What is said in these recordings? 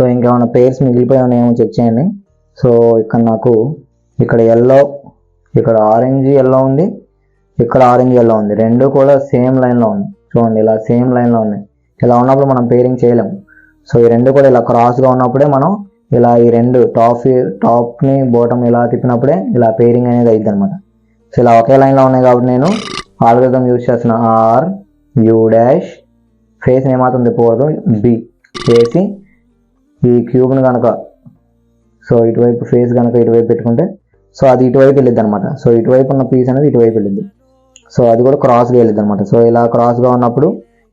So ఇంకేమైనా pairs మిగిలిపోయి ఏమో check చేయండి. సో ఇక్కడ నాకు ఇక్కడ ఎల్లో ఇక్కడ ఆరెంజ్ ఎల్లో ఉంది ఇక్కడ ఆరెంజ్ ఎల్లో ఉంది. రెండు కూడా సేమ్ లైన్లో ఉన్నాయి. చూడండి ఇలా సేమ్ లైన్లో ఉన్నాయి. ఇలా ఉన్నప్పుడు మనం పేరింగ్ చేయలేము. సో ఈ రెండు కూడా ఇలా క్రాస్గా ఉన్నప్పుడే మనం ఇలా ఈ రెండు టాప్ టాప్ని బాటమ్ ఇలా తిప్పినప్పుడే ఇలా పేరింగ్ అనేది అయింది అనమాట సో ఇలా ఒకే లైన్లో ఉన్నాయి కాబట్టి నేను ఆల్గరిథం యూజ్ చేస్తున్న ఆర్ యూ డాష్ ఫేస్ ఏమాత్రం తిప్పకూడదు బి చేసి ఈ క్యూబ్ని కనుక సో ఇటువైపు ఫేస్ కనుక ఇటువైపు పెట్టుకుంటే సో అది ఇటువైపు వెళ్ళిద్ది అనమాట సో ఇటువైపు ఉన్న పీస్ అనేది ఇటువైపు వెళ్ళింది సో అది కూడా క్రాస్గా వెళ్ళిద్ది అనమాట సో ఇలా క్రాస్గా ఉన్నప్పుడు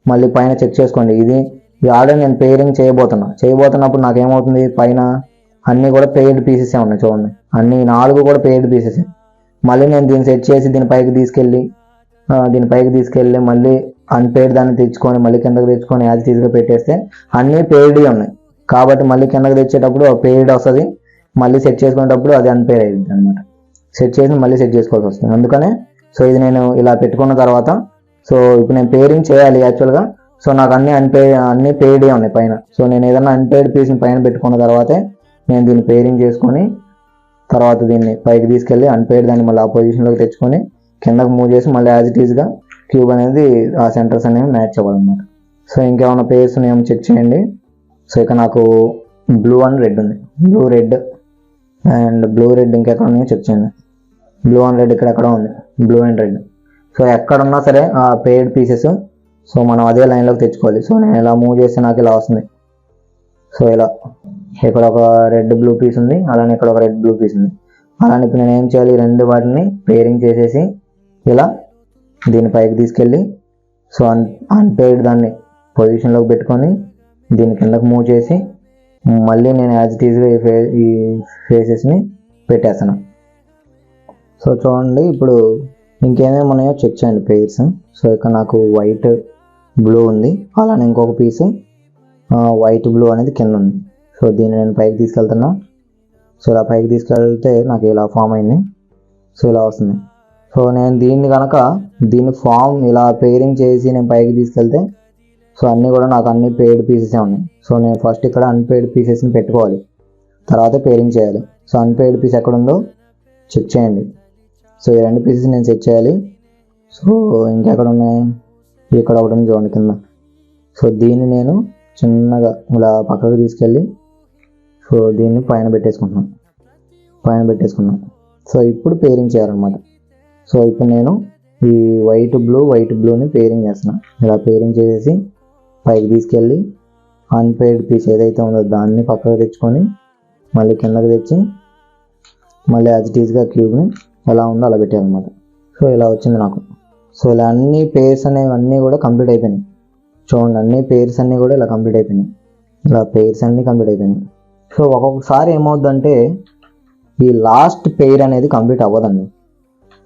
మళ్ళీ పైన చెక్ చేసుకోండి. ఇది ఇది ఆల్రెడీ నేను పేరింగ్ చేయబోతున్నా. చేయబోతున్నప్పుడు నాకు ఏమవుతుంది పైన అన్నీ కూడా పెయిడ్ పీసెస్ ఉన్నాయి చూడండి. అన్ని నాలుగు కూడా పెయిడ్ పీసెస్ మళ్ళీ నేను దీన్ని సెట్ చేసి దీని పైకి తీసుకెళ్ళి దీని పైకి తీసుకెళ్ళి మళ్ళీ అన్పేడ్ దాన్ని తెచ్చుకొని మళ్ళీ కిందకి తెచ్చుకొని యాజ్ టీజ్గా పెట్టేస్తే అన్నీ పెయిడ్ ఉన్నాయి. కాబట్టి మళ్ళీ కిందకి తెచ్చేటప్పుడు పేరియడ్ వస్తుంది. మళ్ళీ సెట్ చేసుకునేటప్పుడు అది అన్పేర్ అయ్యింది అనమాట సెట్ చేసి మళ్ళీ సెట్ చేసుకోవాల్సి వస్తుంది. అందుకనే సో ఇది నేను ఇలా పెట్టుకున్న తర్వాత సో ఇప్పుడు నేను పేరింగ్ చేయాలి యాక్చువల్గా సో నాకు అన్ని అన్పే అన్ని పెయిడ్ ఉన్నాయి పైన. సో నేను ఏదైనా అన్పేడ్ పీస్ని పైన పెట్టుకున్న తర్వాతే నేను దీన్ని పేరింగ్ చేసుకొని తర్వాత దీన్ని పైకి తీసుకెళ్ళి అన్పేడ్ దాన్ని మళ్ళీ ఆ పొజిషన్లోకి తెచ్చుకొని కిందకు మూవ్ చేసి మళ్ళీ యాజ్ ఇట్ ఈస్గా క్యూబ్ అనేది ఆ సెంటర్స్ అనేవి మ్యాచ్ అవ్వాలన్నమాట. సో ఇంకేమైనా పేర్స్ ఏమో చెక్ చేయండి. సో ఇక నాకు బ్లూ అండ్ రెడ్ ఉంది. Blue red and blue red ఇంకెక్కడ ఉన్నాయో చెక్ చేయండి. బ్లూ అండ్ రెడ్ ఇక్కడ ఎక్కడ ఉంది. బ్లూ అండ్ రెడ్ సో ఎక్కడ ఉన్నా సరే ఆ పేడ్ పీసెస్ సో మనం అదే లైన్లోకి తెచ్చుకోవాలి. సో నేను ఇలా మూవ్ చేస్తే నాకు ఇలా వస్తుంది. సో ఇలా ఇక్కడ ఒక రెడ్ బ్లూ పీస్ ఉంది అలానే ఇక్కడ ఒక రెడ్ బ్లూ పీస్ ఉంది. అలానే ఇప్పుడు నేను ఏం చేయాలి? రెండు వాటిని పేరింగ్ చేసేసి ఇలా దీని పైకి తీసుకెళ్ళి సో అన్ అన్పేడ్ దాన్ని పొజిషన్లోకి పెట్టుకొని దీని కిందకు మూవ్ చేసి మళ్ళీ నేను యాజ్ ఇట్ ఈజ్గా ఈ ఫే ఈ ఫేసెస్ని పెట్టేస్తాను. సో చూడండి ఇప్పుడు ఇంకేమేమి ఉన్నాయో చెక్ చేయండి పేర్స్. సో ఇక్కడ నాకు వైట్ బ్లూ ఉంది. అలానే ఇంకొక పీస్ వైట్ బ్లూ అనేది కింద ఉంది. సో దీన్ని నేను పైకి తీసుకెళ్తున్నా. సో ఇలా పైకి తీసుకెళ్తే నాకు ఇలా ఫామ్ అయింది. సో ఇలా వస్తుంది. సో నేను దీన్ని కనుక దీన్ని ఫామ్ ఇలా పేరింగ్ చేసి నేను పైకి తీసుకెళ్తే సో అన్నీ కూడా నాకు అన్ని పెయిడ్ పీసెసే ఉన్నాయి. సో నేను ఫస్ట్ ఇక్కడ అన్పెయిడ్ పీసెస్ని పెట్టుకోవాలి. తర్వాత పేరింగ్ చేయాలి. సో అన్పెయిడ్ పీస్ ఎక్కడ ఉందో చెక్ చేయండి. సో ఈ రెండు పీసెస్ నేను సెట్ చేయాలి. సో ఇంకెక్కడ ఉన్నాయి ఇక్కడ ఒకటి ఉంది చూడండి కింద. సో దీన్ని నేను చిన్నగా ఇలా పక్కకు తీసుకెళ్ళి సో దీన్ని పైన పెట్టేసుకుంటున్నాను. పైన పెట్టేసుకున్నాను సో ఇప్పుడు పేరింగ్ చేయాలన్నమాట. సో ఇప్పుడు నేను ఈ వైట్ బ్లూ వైట్ బ్లూని పేరింగ్ చేస్తున్నాను ఇలా పేరింగ్ చేసేసి పైకి తీసుకెళ్ళి అన్పేడ్ పీస్ ఏదైతే ఉందో దాన్ని పక్కకు తెచ్చుకొని మళ్ళీ కిందకి తెచ్చి మళ్ళీ యాజ్ ఇట్ ఈస్గా క్యూబ్ని ఎలా ఉందో అలా పెట్టాలన్నమాట సో ఇలా వచ్చింది నాకు. సో ఇలా అన్ని పేర్స్ అనేవి అన్నీ కూడా కంప్లీట్ అయిపోయినాయి. చూడండి అన్ని పేర్స్ అన్నీ కూడా ఇలా కంప్లీట్ అయిపోయినాయి. ఇలా పేర్స్ అన్నీ కంప్లీట్ అయిపోయినాయి. సో ఒక్కొక్కసారి ఏమవుద్దంటే ఈ లాస్ట్ పేర్ అనేది కంప్లీట్ అవ్వదండి.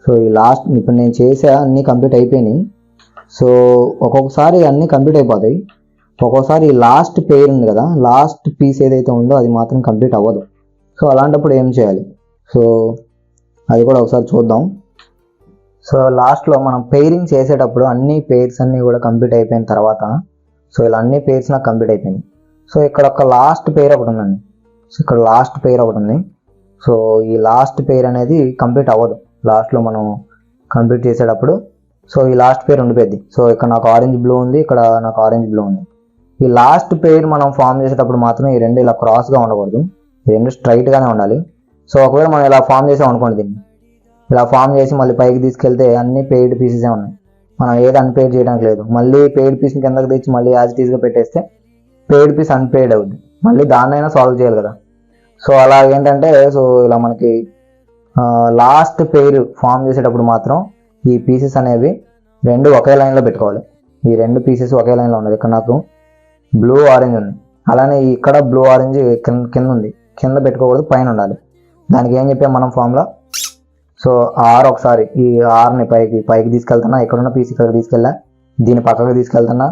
సో ఈ లాస్ట్ ఇప్పుడు నేను చేసే అన్నీ కంప్లీట్ అయిపోయినాయి. సో ఒక్కొక్కసారి అన్నీ కంప్లీట్ అయిపోతాయి. ఒక్కొక్కసారి లాస్ట్ పేర్ ఉంది కదా లాస్ట్ పీస్ ఏదైతే ఉందో అది మాత్రం కంప్లీట్ అవ్వదు. సో అలాంటప్పుడు ఏం చేయాలి? సో అది కూడా ఒకసారి చూద్దాం. సో లాస్ట్లో మనం పెయిరింగ్ చేసేటప్పుడు అన్ని పేర్స్ అన్నీ కూడా కంప్లీట్ అయిపోయిన తర్వాత సో ఇలా అన్ని పేర్స్ నాకు కంప్లీట్ అయిపోయినాయి. సో ఇక్కడ ఒక లాస్ట్ పేర్ ఒకటి ఉందండి. సో ఇక్కడ లాస్ట్ పేర్ ఒకటి ఉంది. సో ఈ లాస్ట్ పేర్ అనేది కంప్లీట్ అవ్వదు. లాస్ట్లో మనం కంప్లీట్ చేసేటప్పుడు సో ఈ లాస్ట్ పేర్ ఉండిపోయింది. సో ఇక్కడ నాకు ఆరెంజ్ బ్లూ ఉంది ఇక్కడ నాకు ఆరెంజ్ బ్లూ ఉంది. ఈ లాస్ట్ పేర్ మనం ఫామ్ చేసేటప్పుడు మాత్రం ఈ రెండు ఇలా క్రాస్గా ఉండకూడదు. ఈ రెండు స్ట్రైట్గానే ఉండాలి. సో ఒకవేళ మనం ఇలా ఫామ్ చేసాం అనుకోండి దీన్ని. ఇలా ఫామ్ చేసి మళ్ళీ పైకి తీసుకెళ్తే అన్ని పెయిడ్ పీసెసే ఉన్నాయి. మనం ఏది అన్పెయిడ్ చేయడానికి లేదు. మళ్ళీ పెయిడ్ పీస్ని కిందకి తెచ్చి మళ్ళీ యాజ్ టీజ్గా పెట్టేస్తే పెయిడ్ పీస్ అన్పెయిడ్ అవుద్ది. మళ్ళీ దాన్నైనా సాల్వ్ చేయాలి కదా. సో అలా ఏంటంటే సో ఇలా మనకి లాస్ట్ పేరు ఫామ్ చేసేటప్పుడు మాత్రం ఈ పీసెస్ అనేవి రెండు ఒకే లైన్లో పెట్టుకోవాలి. ఈ రెండు పీసెస్ ఒకే లైన్లో ఉండాలి ఇక్కడ నాకు బ్లూ ఆరెంజ్ ఉంది అలానే ఇక్కడ బ్లూ ఆరెంజ్ కింద కింద ఉంది. కింద పెట్టుకోకూడదు పైన ఉండాలి. దానికి ఏం చెప్పాం మనం ఫామ్లో సో ఆర్ ఒకసారి ఈ ఆర్ని పైకి పైకి తీసుకెళ్తున్నా ఎక్కడున్న పీస్ ఇక్కడికి తీసుకెళ్ళా. దీన్ని పక్కకు తీసుకెళ్తున్నా.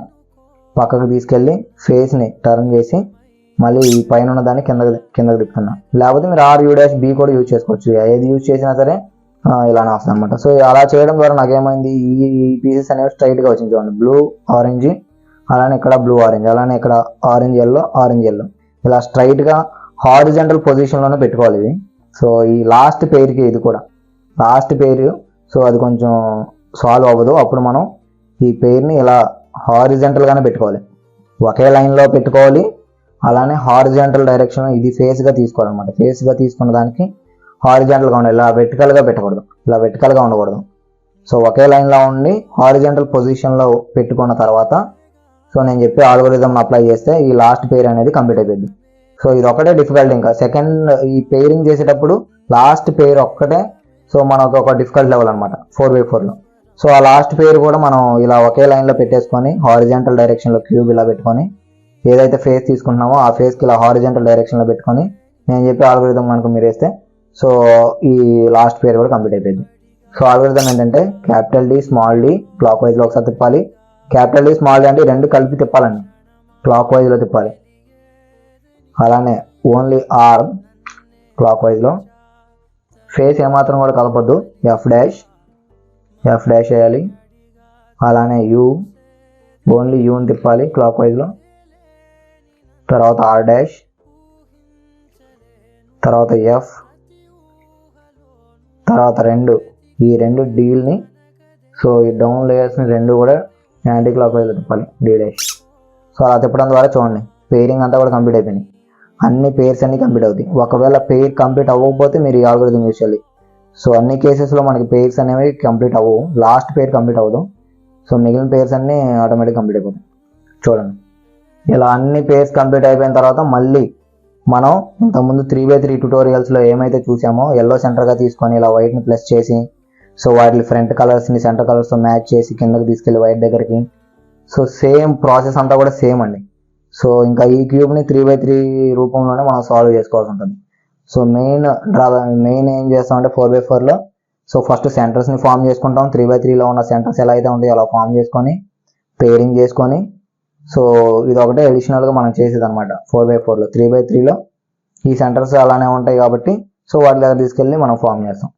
పక్కకు తీసుకెళ్ళి ఫేస్ని టర్న్ చేసి మళ్ళీ ఈ పైన ఉన్న దాన్ని కిందకి కిందకి తిప్పుతున్నా. లేకపోతే మీరు ఆర్ యూ డాష్ బి కూడా యూజ్ చేసుకోవచ్చు. ఏది యూజ్ చేసినా సరే ఇలానే వస్తుంది అనమాట సో అలా చేయడం ద్వారా నాకేమైంది ఈ ఈ పీసెస్ అనేవి స్ట్రైట్గా వచ్చింది చూడండి. బ్లూ ఆరెంజ్ అలానే ఇక్కడ బ్లూ ఆరెంజ్ అలానే ఇక్కడ ఆరెంజ్ ఎల్లో ఆరెంజ్ ఎల్లో ఇలా స్ట్రైట్గా హారిజెంటల్ పొజిషన్లోనే పెట్టుకోవాలి ఇవి సో ఈ లాస్ట్ పేరుకి ఇది కూడా. లాస్ట్ పేరు సో అది కొంచెం సాల్వ్ అవ్వదు. అప్పుడు మనం ఈ పేరుని ఇలా హారిజెంటల్గానే పెట్టుకోవాలి. ఒకే లైన్లో పెట్టుకోవాలి. అలానే హారిజెంటల్ డైరెక్షన్ ఇది ఫేస్గా తీసుకోవాలన్నమాట. ఫేస్గా తీసుకున్న దానికి హారిజెంటల్గా ఉండాలి. ఇలా వెటికల్గా పెట్టకూడదు. ఇలా వెటికల్గా ఉండకూడదు. సో ఒకే లైన్లో ఉండి హారిజెంటల్ పొజిషన్లో పెట్టుకున్న తర్వాత సో నేను చెప్పి ఆల్గోరిథం అప్లై చేస్తే ఈ లాస్ట్ పేర్ అనేది కంప్లీట్ అయిపోయింది. సో ఇది ఒకటే డిఫికల్ట్ ఇంకా. సెకండ్ ఈ పేరింగ్ చేసేటప్పుడు లాస్ట్ పేరు ఒక్కటే సో మనకు ఒక డిఫికల్ట్ లెవెల్ అనమాట ఫోర్ బై ఫోర్లో సో ఆ లాస్ట్ పేరు కూడా మనం ఇలా ఒకే లైన్లో పెట్టేసుకొని హారిజెంటల్ డైరెక్షన్లో క్యూబ్ ఇలా పెట్టుకొని ఏదైతే ఫేస్ తీసుకుంటున్నామో ఆ ఫేస్కి ఇలా హారిజెంటల్ డైరెక్షన్లో పెట్టుకొని నేను చెప్పి ఆల్గోరిథం మనకు మీరు వేస్తే సో ఈ లాస్ట్ పేరు కూడా కంప్లీట్ అయిపోయింది. సో ఆల్గోరిథం ఏంటంటే capital D small D clock వైజ్లో ఒకసారి తిప్పాలి. క్యాపిటల్ డి స్మాల్ డి అంటే రెండు కలిపి తిప్పాలండి. క్లాక్ వైజ్లో తిప్పాలి. అలానే ఓన్లీ ఆర్ క్లాక్ వైజ్లో ఫేస్ ఏమాత్రం కూడా కలపొద్దు ఎఫ్ డాష్ ఎఫ్ డాష్ వేయాలి. అలానే యూ ఓన్లీ యూని తిప్పాలి క్లాక్ వైజ్లో తర్వాత ఆర్ డాష్ తర్వాత ఎఫ్ తర్వాత రెండు ఈ రెండు డీల్ని సో ఈ డౌన్ లేయర్స్ని రెండు కూడా యాంటీ క్లాక్ వైజ్ తిప్పాలి డీ సో అలా తిప్పడం ద్వారా చూడండి పేరింగ్ అంతా కూడా కంప్లీట్ అయిపోయింది అన్ని పేర్స్ అన్ని కంప్లీట్ అవుతాయి. ఒకవేళ పేర్ కంప్లీట్ అవ్వకపోతే మీరు ఈ ఆల్గోరిథం యూస్ చేయాలి. సో అన్ని కేసెస్లో మనకి పేర్స్ అనేవి కంప్లీట్ అవ్వవు. లాస్ట్ పేర్ కంప్లీట్ అవ్వదు. సో మిగిలిన పేర్స్ అన్నీ ఆటోమేటిక్ కంప్లీట్ అయిపోతాయి. చూడండి. ఇలా అన్ని పేర్స్ కంప్లీట్ అయిపోయిన తర్వాత మళ్ళీ మనం ఇంతకుముందు త్రీ బై త్రీ ట్యూటోరియల్స్లో ఏమైతే చూసామో ఎల్లో సెంటర్గా తీసుకొని ఇలా వైట్ని ప్లస్ చేసి సో వాటి ఫ్రంట్ కలర్స్ని సెంటర్ కలర్స్తో మ్యాచ్ చేసి కిందకి తీసుకెళ్ళి వైట్ దగ్గరికి. సో సేమ్ ప్రాసెస్ అంతా కూడా సేమ్ అండి. సో ఇంకా ఈ క్యూబ్ని త్రీ బై త్రీ రూపంలోనే మనం సాల్వ్ చేసుకోవాల్సి ఉంటుంది. సో మెయిన్ డ్రా మెయిన్ ఏం చేస్తామంటే ఫోర్ బై ఫోర్లో సో ఫస్ట్ సెంటర్స్ని ఫామ్ చేసుకుంటాం. త్రీ బై త్రీలో ఉన్న సెంటర్స్ ఎలా అయితే ఉంటాయో అలా ఫామ్ చేసుకొని పేరింగ్ చేసుకొని సో ఇది ఒకటే అడిషనల్గా మనం చేసేది అనమాట ఫోర్ బై ఫోర్లో త్రీ బై త్రీలో ఈ సెంటర్స్ అలానే ఉంటాయి కాబట్టి సో వాటి దగ్గర తీసుకెళ్ళి మనం ఫామ్ చేస్తాం.